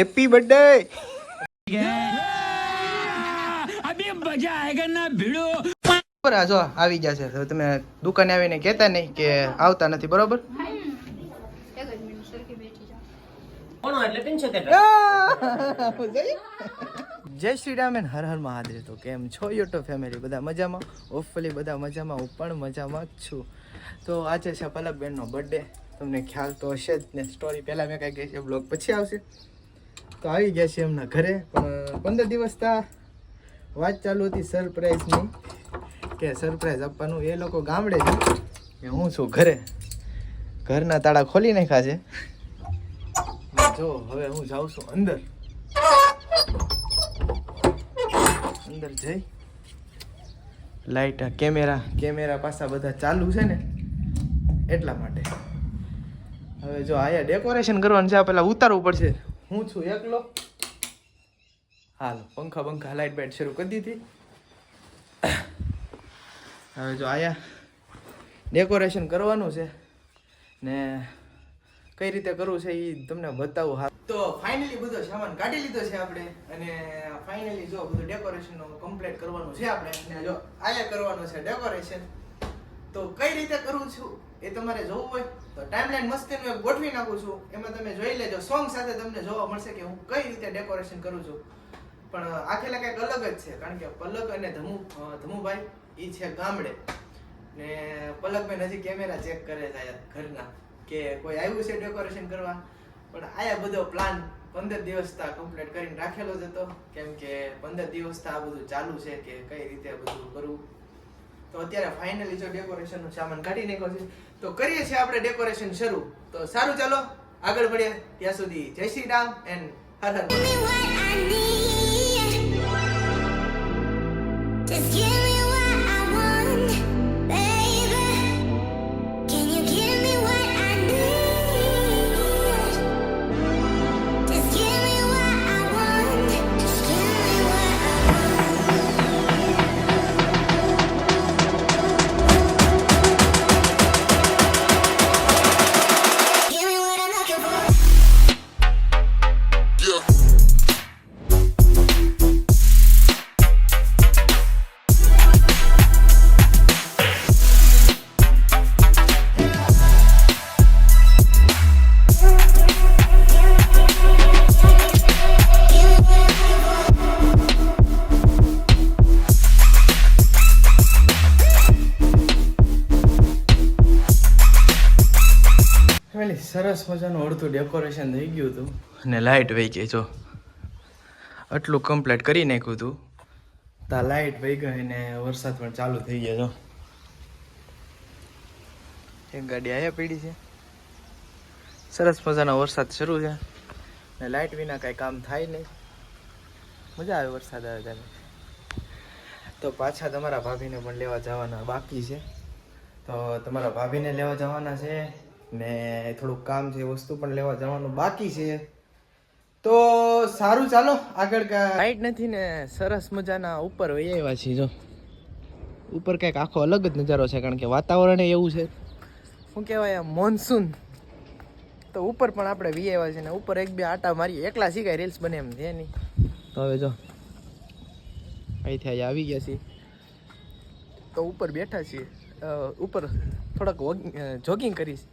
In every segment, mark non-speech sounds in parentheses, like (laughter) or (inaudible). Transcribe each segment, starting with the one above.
Happy birthday બરાબર આ જો આવી જશે તો તમે દુકાને આવીને કહેતા નહીં કે આવતા નથી બરોબર? જય શ્રી રામ એન હર હર મહાદેવ. તો કેમ છો યુટ્યુબ ફેમિલી બધા મજામાં? હોપફુલી બધા મજામાં હું પણ મજામાં જ છું. તો આજે છે પલકબેનનો બર્થડે તમને ખ્યાલ તો હશે જ ને સ્ટોરી પહેલાં મેં કાંઈ કહી છે બ્લોગ પછી આવશે. તો આવી ગયા છે એમના ઘરે. પણ પંદર દિવસ તા વાત ચાલુ હતી સરપ્રાઈઝની કે સરપ્રાઈઝ આપવાનું. એ લોકો ગામડે છે. કે હું છું ઘરે. ઘરના તાળા ખોલી નાખ્યા છે. જો, હવે હું જાઉં છું અંદર. અંદર જઈ. લાઇટ કેમેરા કેમેરા પાસા બધા ચાલુ છે ને. એટલા માટે. હવે જો આયા ડેકોરેશન કરવાનું છે. આ પેલા ઉતારવું પડશે. હું છું એકલો. હાલ, પંખા પંખા લાઈટ બેટ શરૂ કરી દીધી. હવે જો આયા ડેકોરેશન કરવાનું છે ને કઈ રીતે કરવું છે એ તમને બતાવું હા. તો ફાઇનલી બધો સામાન કાઢી લીધો છે આપણે અને ફાઇનલી જો બધું ડેકોરેશન કમ્પ્લીટ કરવાનું છે આપણે. અને જો આયા કરવાનું છે ડેકોરેશન તો કઈ રીતે કરવું છું? એ તમારે જોવું હોય, તો ટાઈમલાઈન મસ્તીનું એક ગોઠવી નાખું છું. એમાં તમે જોઈ લેજો સોંગ સાથે તમને જોવા મળશે કે હું કઈ રીતે ડેકોરેશન કરું છું. પણ આખેલા કંઈક અલગ જ છે, કારણ કે પલક અને ધમુ ધમુભાઈ એ છે ગામડે. ને પલકભાઈ હજી કેમેરા ચેક કરે છે ઘરના, કે કોઈ આવ્યું છે ડેકોરેશન કરવા. પણ આયા બધો પ્લાન પંદર દિવસ તા કમ્પ્લીટ કરીને રાખેલો જ હતો. કેમ કે પંદર દિવસ તા આ બધું ચાલુ છે કે કઈ રીતે બધું કરવું. તો અત્યારે ફાઇનલી જો ડેકોરેશનનો સામાન કાઢી નાખ્યો છે, તો કરીએ છીએ આપણે ડેકોરેશન શરૂ. તો સારું ચાલો, આગળ મળીએ ત્યાં સુધી Jai Shri Ram and Har Har Just give me સરસ મજાનું અડધું ડેકોરેશન થઈ ગયું હતું. અને લાઇટ વહી ગઈ જો. આટલું કમ્પ્લીટ કરી નાખ્યું હતું તા લાઇટ વહી ગઈ ને વરસાદ પણ ચાલુ થઈ ગયો જો. એક ગાડી આયા પડી છે. સરસ મજાનો વરસાદ શરૂ છે. ને લાઇટ વિના કાંઈ કામ થાય નહીં. મજા આવે વરસાદ આવે ત્યારે. તો પાછા તમારા ભાભીને પણ લેવા જવાના બાકી છે. તો તમારા ભાભીને લેવા જવાના છે. ને થોડુંક કામ છે, વસ્તુ પણ લેવા જવાનું બાકી છે. તો સારું, ચાલો આગળ લાઈટ નથી ને, સરસ મજાના ઉપર વહી આવ્યા છીએ, જો. ઉપર કંઈક આખો અલગ જ નજારો છે, કારણ કે વાતાવરણ એવું છે. શું કહેવાય મોન્સૂન તો ઉપર પણ આપણે વી આવ્યા છે ને, ઉપર એક બે આટા મારીએ. એકલા શીખાય રીલ્સ બને એમ છે નહીં. તો હવે જો, અહીંથી અહીંયા આવી ગયા છીએ. તો ઉપર બેઠા છીએ. ઉપર થોડાક જોગિંગ કરીશ.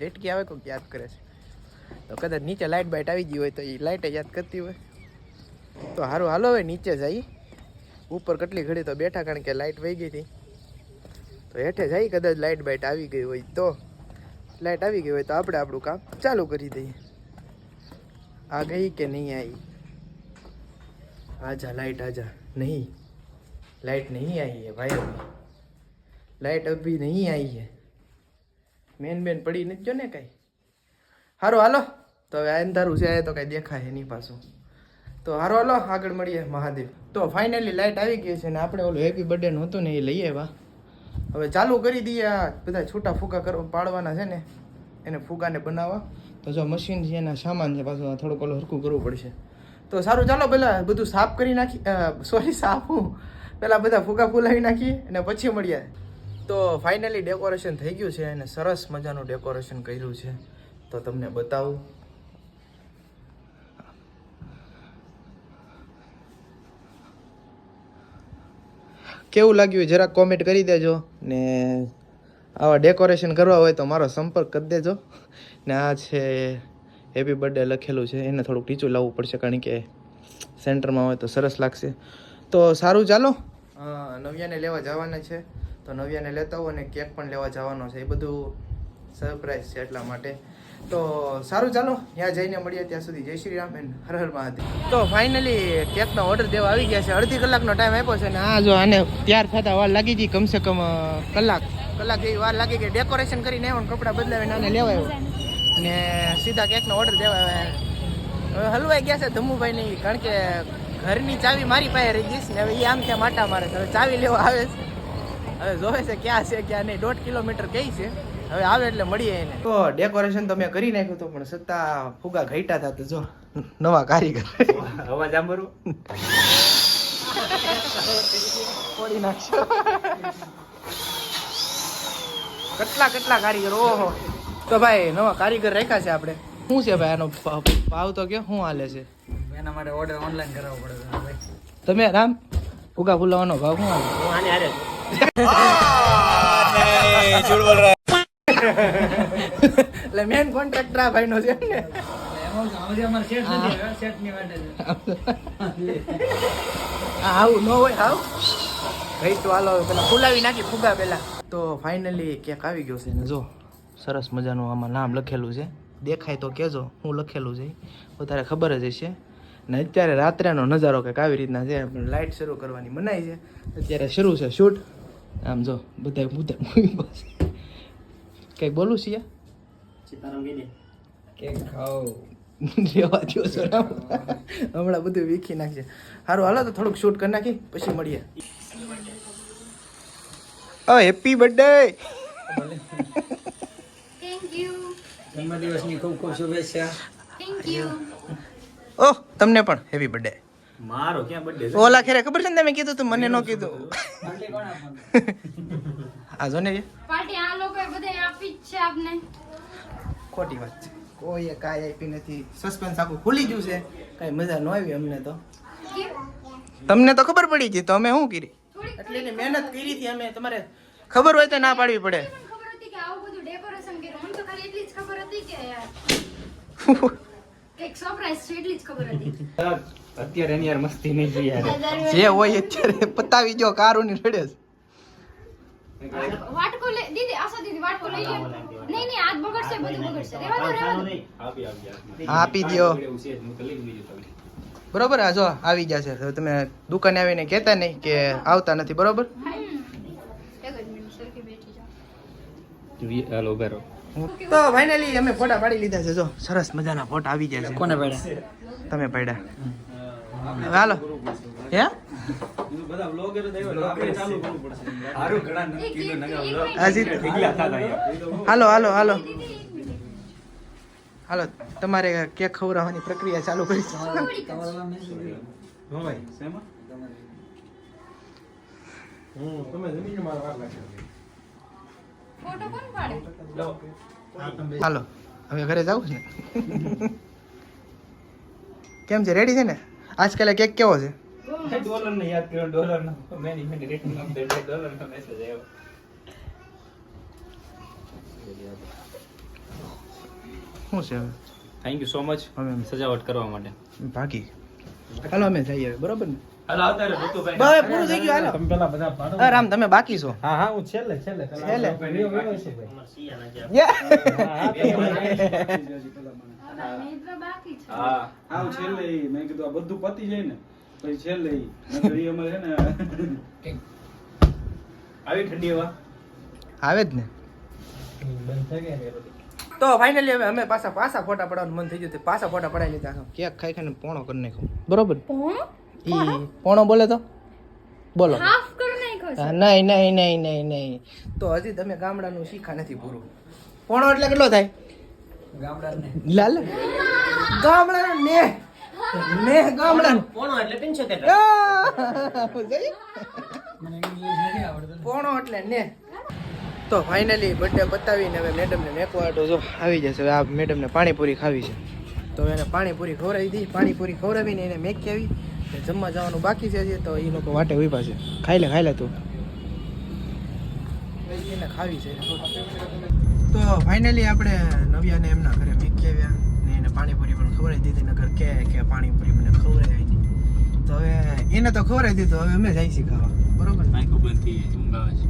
રેટકી આવે કોક યાદ કરે છે. તો કદાચ નીચે લાઇટ બાઇટ આવી ગઈ હોય તો એ લાઇટ યાદ કરતી હોય. તો સારું હાલો હવે નીચે જઈ. ઉપર કેટલી ઘડી તો બેઠા કારણ કે લાઇટ વહી ગઈ હતી. તો હેઠે જઈ, કદાચ લાઇટ બાઇટ આવી ગઈ હોય તો. લાઇટ આવી ગઈ હોય તો આપણે આપણું કામ ચાલુ કરી દઈએ. આ ગઈ કે નહીં આવી આજા લાઇટ આજા. નહીં. લાઇટ નહીં આવી ભાઈ. લાઇટ અભી નહીં આવી હે. મેન બેન પડી નથી જો ને કાંઈ? હારો, હાલો. તો હવે અંધારું છે તો કાંઈ દેખાય નહીં પાછું. તો હારો, હાલો, આગળ મળીએ મહાદેવ. તો ફાઇનલી લાઇટ આવી ગઈ છે ને આપણે ઓલું હેપી બર્થડે નું હતું ને એ લઈ આવ્યા. હવે ચાલુ કરી દઈએ આ બધા છૂટા ફૂકા કરવા પાડવાના છે ને, એને ફૂગાને બનાવવા. તો જો મશીન છે, એના સામાન છે, પાછું થોડુંક ઓલું હરખું કરવું પડશે. તો સારું, ચાલો પહેલાં બધું સાફ કરી નાખી સોરી સાફ હું. પહેલાં બધા ફૂગા ફૂલાવી નાખીએ અને પછી મળીએ. તો ફાઇનલી ડેકોરેશન થઈ ગયું છે અને સરસ મજાનું ડેકોરેશન કર્યું છે. તો તમને બતાવું. કેવું લાગ્યું જરાક કોમેન્ટ કરી દેજો ને આવા ડેકોરેશન કરવા હોય તો મારો સંપર્ક કરી દેજો. ને આ છે હેપી બર્થડે લખેલું છે, એને થોડુંક ટીચું લાવવું પડશે કારણ કે સેન્ટરમાં હોય તો સરસ લાગશે. તો સારું ચાલો. નવ્યાને લેવા જવાના છે. તો નવ્યાને લેતા આવો અને કેક પણ લેવા જવાનો છે. એ બધું સરપ્રાઈઝ છે એટલા માટે. તો સારું ચાલો, ત્યાં જઈને મળીએ ત્યાં સુધી. જય શ્રી રામ એન્ડ હર હર મહાદેવ. તો ફાઇનલી કેકનો ઓર્ડર દેવા આવી ગયા છે. અડધી કલાકનો ટાઈમ આપ્યો છે ને આ જો આને તૈયાર થતા વાર લાગી ગઈ કમસે કમ કલાક. કલાક એવી વાર લાગી ગઈ. ડેકોરેશન કરીને આવ્યો ને કપડાં બદલાવીને આને લેવા આવ્યો ને સીધા કેકનો ઓર્ડર દેવા આવ્યા. હવે હલવાઈ ગયા છે ધમુભાઈની કારણ કે ઘરની ચાવી મારી પાસે રહી ગઈ ને હવે એ આમ ત્યાં માટા મારે છે. ચાવી લેવા આવે છે. હવે જોવે છે ક્યાં છે ક્યાં નહીં. દોઢ કિલોમીટર કઈ છે. હવે આવે એટલે મળીએ એને. તો ડેકોરેશન તો મેં કરી નાખ્યું હતું પણ સત્તા ફુગા ઘટ્યા હતા તો જો નવા કારીગર. અવાજ સાંભળો. ફોડી નાખશો કેટલા કેટલા કારીગર ઓહો. તો ભાઈ નવા કારીગર રાખ્યા છે આપણે. શું છે ભાઈ આનો ભાવ તો કે શું હાલે છે? એના માટે ઓર્ડર ઓનલાઈન કરાવવો પડે ભાઈ. તમે રામ? ફુગા ફુલાવાનો ભાવ શું હાલે? હું આને હારે એટલે મેન કોન્ટ્રાક્ટર આ ભાઈનો છે ને હવે આવું ન હોય આવ ભાઈ તો હાલો, પેલા ફુલાવી નાખી ફુગા પેલા. તો ફાઇનલી કેક આવી ગયો છે ને, જો. સરસ મજાનું આમાં નામ લખેલું છે. દેખાય તો કેજો હું લખેલું છે. વધારે ખબર જ હશે. ને અત્યારે રાત્રેનો નજારો કંઈક આવી રીતના છે લાઇટ શરૂ કરવાની મનાઈ છે. અત્યારે શરૂ છે શૂટ આમ જો બધા બધા મૂવી બસ કંઈક બોલું છીએ હમણાં બધું વીખી નાખશે સારું હાલો તો થોડુંક શૂટ કરી નાખી પછી મળીએ. Oh happy birthday thank you જન્મદિવસની ખૂબ ખૂબ શુભેચ્છા. થેન્ક યુ ઓહ તમને પણ. હેવી બર્થડે મારો ક્યાં બર્થડે ઓલા ખેરે ખબર છે ને તમે કીધું તું મને ન કીધું. પાર્ટી કોણ (laughs) આ જો ને પાર્ટી આ લોકો બધે આપી જ છે આપને. ખોટી વાત છે. કોઈએ કાંઈ આપી નથી. સસ્પેન્સ આખું ખુલી ગયું છે. કાંઈ મજા ન આવી અમને તો. તમને તો ખબર પડી ગઈ તો અમે શું કરી? એટલે એની મહેનત કરી હતી અમે. તમારે ખબર હોય તો ના પાડવી પડે. ખબર હતી કે આવું બધું ડેકોરેશન કર્યું. મને તો ખાલી એટલી જ ખબર હતી કે યાર. (laughs) એક સરપ્રાઈઝ છે એટલી જ ખબર હતી. (laughs) અત્યારે એની યાર મસ્તી નહીં જોઈ યાર. જે હોય અત્યારે પતાવી જો કારું ની રડે વાટકો લે દીદી આશા દીદી વાટકો લઈ લે. નહીં નહીં આજ બગડશે બધું બગડશે. રેવા દો રેવા દો. આપી દ્યો. બરોબર આ જો આવી ગયા છે. તમે દુકાને આવીને કહેતા નહીં કે આવતા નથી બરોબર? હમ. એક જ મિનિટ સરખી બેઠી જાઓ. હાલો ઊભા રહો. તો ફાઇનલી અમે ફોટા પાડી લીધા છે. જો સરસ મજાના ફોટા આવી ગયા છે. કોને પડે તમે પાડ્યા. હાલો. હે? હાલો હાલો હાલો. હાલો તમારે કેક ખવડાવવાની પ્રક્રિયા ચાલુ કરી નામ નહીં ફોટો કોણ પાડે? હાલો હવે ઘરે જવું છે ને? કેમ છે રેડી છે ને? આજકાલ કેક કેવો છે? ડોલર ને યાદ કર્યો? ડોલર નો મેનેજમેન્ટ રેટિંગ નામ દે ડોલર નો મેસેજ આવ્યો. શું છે હવે? થેન્ક યુ સો મચ અમે સજાવટ કરવા માટે. બાકી હાલો અમે જઈએ બરોબર ને? હાલો આવતા રહો ઋતુભાઈ બસ પૂરું થઈ ગયું તમે પેલા બધા રામ તમે બાકી છો. હા હા હું છેલ્લે છેલ્લે છેલ્લે? વીડિયો વીડિયો છે ભાઈ. મેં બાકી છે હા (laughs) છેલ્લે મેં કીધું આ બધું પતી જાય ને પછી છેલ્લે ઈ. નહીંતર છે ને (laughs) આવી ઠંડી હવા? આવે જ ને. બંધ થઈ ગયા ને તો ફાઇનલી હવે અમે પાછા પાછા ફોટા પડાવવાનું મન થઈ ગયું પાછા ફોટા પડાવી લીધા ક્યાંક કેક ખાઈ ખાઈને પોણો કરી નાખ્યો. બરોબર. કોણ ઈ પોણો બોલે તો? બોલો. નહીં નહીં નહીં નહીં નહીં. તો હજી તમે ગામડાનું શીખા નથી પૂરું. પોણો એટલે કેટલો થાય? ગામડાને. લાલ? ગામડા ને ને ગામડાનું. પોણો એટલે પંચોતેર આ! જોયું? મને ઇંગ્લિશ નથી આવડતું. પોણો એટલે ને તો ફાઇનલી બર્થડે બતાવીને હવે મેડમને મેકવા હાટુ જો આવી જશે. હવે આ મેડમને પાણીપુરી ખાવી છે. તો એને પાણીપુરી ખવડાવી દીધી પાણીપુરી ખવડાવીને એને મેકી આવી. ને જમવા જવાનું બાકી છે તો એ લોકો વાટે ઊભા છે. ખાઈ લે ખાઈ લે તું. એને ખાવી છે. તો ફાઇનલી આપણે નવ્યાને એમના ઘરે મીકી આવ્યા ને એને પાણીપુરી પણ ખવડાવી દીધી. નગર કે કે પાણીપુરી મને ખવડાવી હતી તો હવે એને તો ખવડાવી દીધું હવે અમે જાય છીએ ખાવા. બરોબર? આંખો બંધ થઈ ગઈ ઊંઘ આવે છે.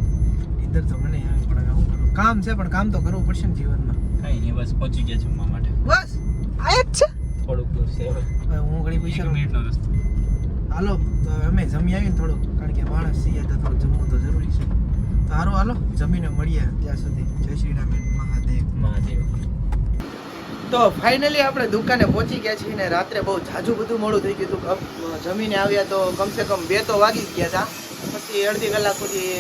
ઇધર તો મને પણ હવે શું કરું કામ છે પણ કામ તો કરવું પડશે ને જીવનમાં. કઈ નહીં બસ પહોંચી ગયા જમવા માટે. બસ આ જ છે. થોડુંક દૂર છે હવે. હું ઘણી પૈસા મિનિટનો રસ્તો. હાલો તો અમે જમી આવીને થોડુંક કારણ કે માણસ છીએ તો થોડું જમવું તો જરૂરી છે. તો હારું હાલો જમીને મળીએ ત્યાં સુધી. જય શ્રી રામ મહાદેવ. મહાદેવ. તો ફાઇનલી આપણે દુકાને પહોંચી ગયા છીએ ને રાત્રે બહુ જાજુ બધું મોડું થઈ ગયું હતું. જમીને આવ્યા તો કમસે કમ બે તો વાગી ગયા હતા. પછી અડધી કલાક સુધી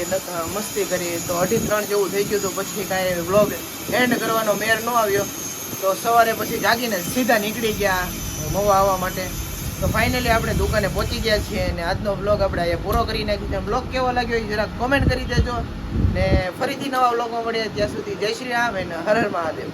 મસ્તી કરી. તો અઢી ત્રણ જેવું થઈ ગયું હતું. પછી કાંઈ વ્લોગ એન્ડ કરવાનો મેર ન આવ્યો. તો સવારે પછી જાગીને સીધા નીકળી ગયા મવા આવવા માટે. તો ફાઇનલી આપણે દુકાને પહોંચી ગયા છીએ અને આજનો બ્લોગ આપણે અહીંયા પૂરો કરી નાખ્યો છે. બ્લોગ કેવો લાગ્યો એ જરાક કોમેન્ટ કરી દેજો ને ફરીથી નવા બ્લોગમાં મળીએ. ત્યાં સુધી જય શ્રી રામ અને હર હર મહાદેવ.